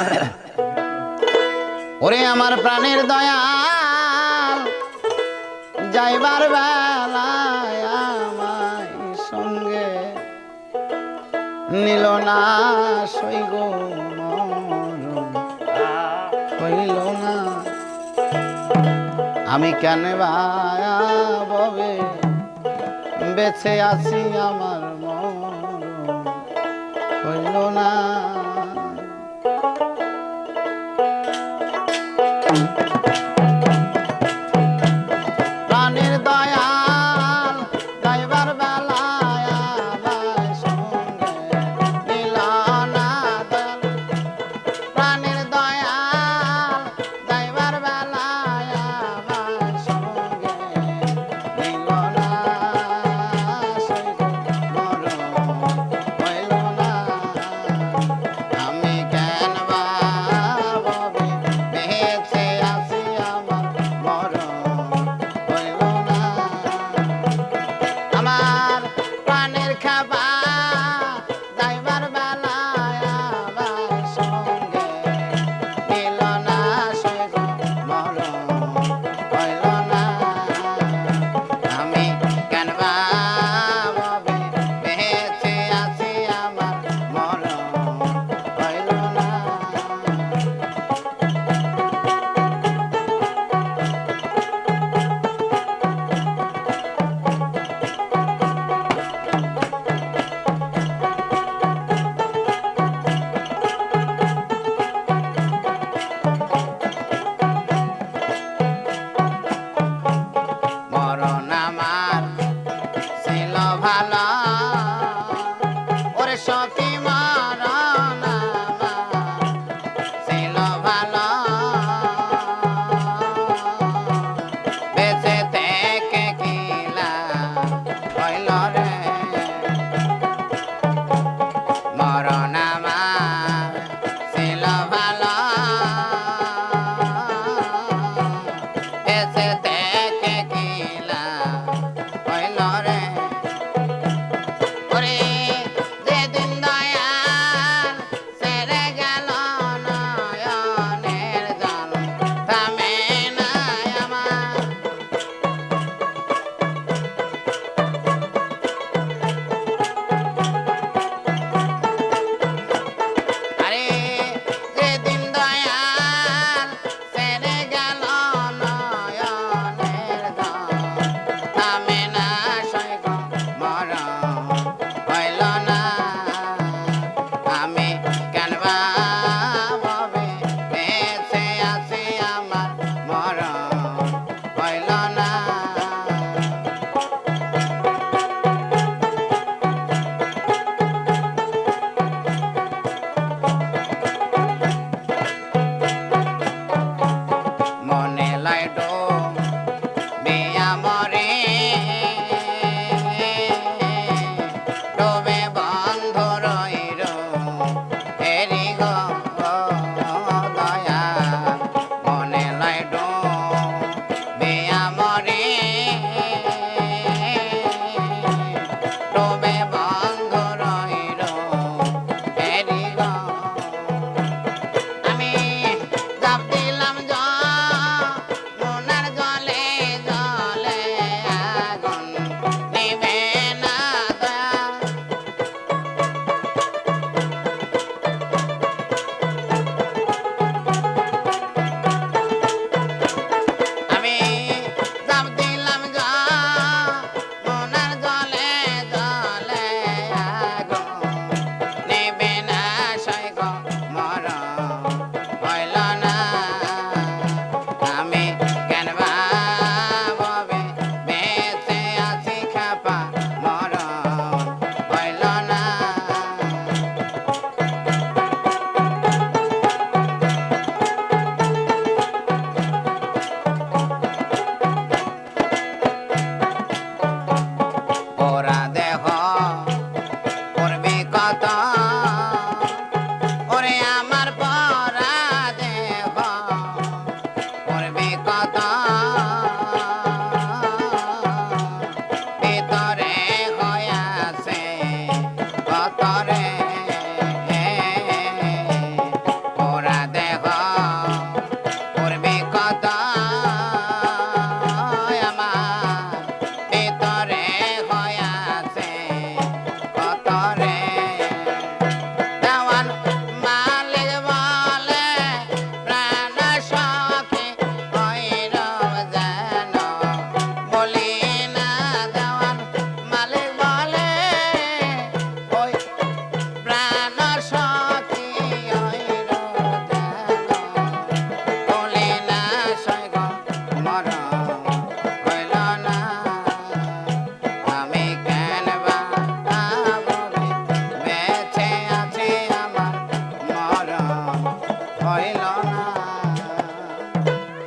ওরে আমার প্রাণের দয়াল, যাইবার বেলায় আমায় সঙ্গে নিল না মরণ হইল না। আমি কেন ভাবে বেছে আছি আমার মন, হইল না। Oui, oui. Bailana.